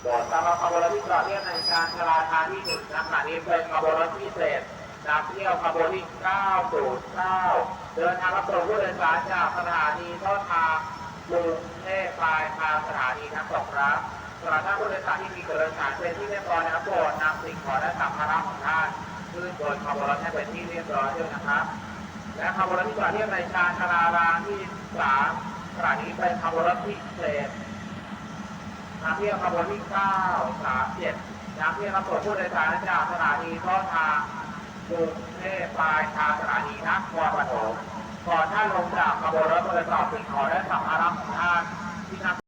โปรดสำหรับขบวนรถที่จอดเทียบในการชลาทางที่หนึ่งณขณะนี้เป็นขบวนรถพิเศษนำเที่ยวขบวนที่ 909 เดินทางรับส่งผู้โดยสารจากสถานีต้นทางกรุงเทพปลายทางสถานีทั้งสองครับสำหรับท่านผู้โดยสารที่มีเกินสารเป็นที่เรียบร้อยนะครับโปรดนำสิ่งของและสัมภาระของท่าน ขึ้นบนขบวนรถให้เป็นที่เรียบร้อยด้วยนะครับ และขบวนที่จอดเทียบในชานชลารางที่3ขณะนี้เป็นขบวนรถพิเศษน้ำเที่ยวขบวนที่9 3 7น้ำเที่ยวรับส่งผู้โดยสารจากสถานีต้นทางกรุงเทพปลายทางสถานีนครปฐมก่อนท่านลงจากขบวนรถโดยสอบสิ่งของและสัมภาระของท่านที่นำ